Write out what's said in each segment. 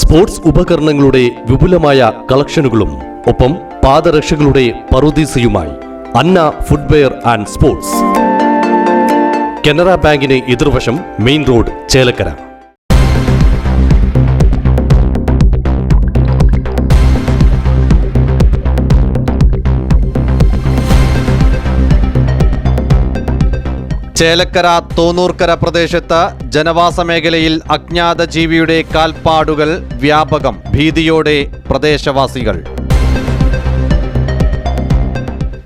Sports ഉപകരണങ്ങളുടെ വിപുലമായ കളക്ഷനുകളും ഒപ്പം പാദരക്ഷകളുടെ പറുദീസയുമായി Anna footwear and sports. Canara ബാങ്കിന് എതിർവശം മെയിൻ റോഡ് ചേലക്കര. ചേലക്കര തോന്നൂർക്കര പ്രദേശത്ത് ജനവാസ മേഖലയിൽ അജ്ഞാത ജീവിയുടെ കാൽപ്പാടുകൾ വ്യാപകം ഭീതിയോടെ പ്രദേശവാസികൾ.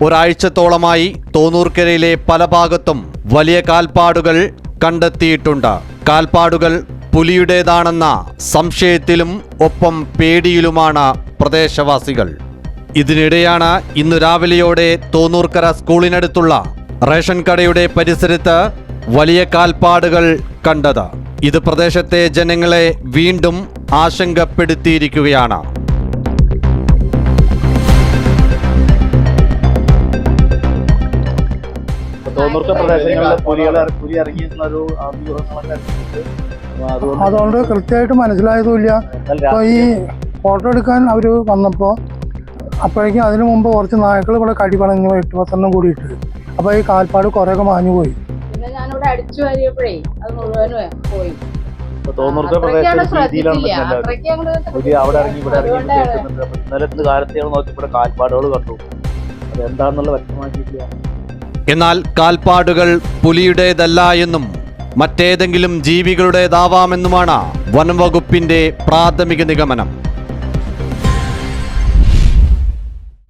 ഒരാഴ്ചത്തോളമായി തോന്നൂർക്കരയിലെ പല ഭാഗത്തും വലിയ കാൽപ്പാടുകൾ കണ്ടെത്തിയിട്ടുണ്ട്. കാൽപ്പാടുകൾ പുലിയുടേതാണെന്ന സംശയത്തിലും ഒപ്പം പേടിയിലുമാണ് പ്രദേശവാസികൾ. ഇതിനിടെയാണ് ഇന്ന് രാവിലെയോടെ തോന്നൂർക്കര സ്കൂളിനടുത്തുള്ള റേഷൻ കടയുടെ പരിസരത്ത് വലിയ കാൽപ്പാടുകൾ കണ്ടത്. ഇത് പ്രദേശത്തെ ജനങ്ങളെ വീണ്ടും ആശങ്കപ്പെടുത്തിയിരിക്കുകയാണ്. പ്രദേശങ്ങളിൽ പുലികൾ പുലി ഇറങ്ങിയിരുന്ന ഒരു അതുകൊണ്ട് കൃത്യമായിട്ട് മനസ്സിലായതുമില്ല. അപ്പോൾ ഈ ഫോട്ടോ എടുക്കാൻ അവർ വന്നപ്പോൾ അപ്പോഴേക്കും അതിനു മുമ്പ് കുറച്ച് നായ്ക്കൾ ഇവിടെ കടി പണങ്ങി എട്ട് പത്തെണ്ണം കൂടിയിട്ട് അപ്പോൾ ഈ കാൽപ്പാട് കുറേയൊക്കെ മാഞ്ഞു പോയി പിന്നെ ഞാനിവിടെ അടിച്ചു വാരിയപ്പോഴേ അത് മുഴുവനും പോയി. പ്രദേശത്ത് അവിടെ ഇറങ്ങി ഇവിടെ ഇറങ്ങി. ഇന്നലെ കാലത്ത് കാൽപ്പാടുകൾ കണ്ടു. അതെന്താണെന്നുള്ള വ്യക്തമാക്കിയിട്ടില്ല. എന്നാൽ കാൽപ്പാടുകൾ പുലിയുടേതല്ല എന്നും മറ്റേതെങ്കിലും ജീവികളുടേതാവാമെന്നുമാണ് വനംവകുപ്പിന്റെ പ്രാഥമിക നിഗമനം.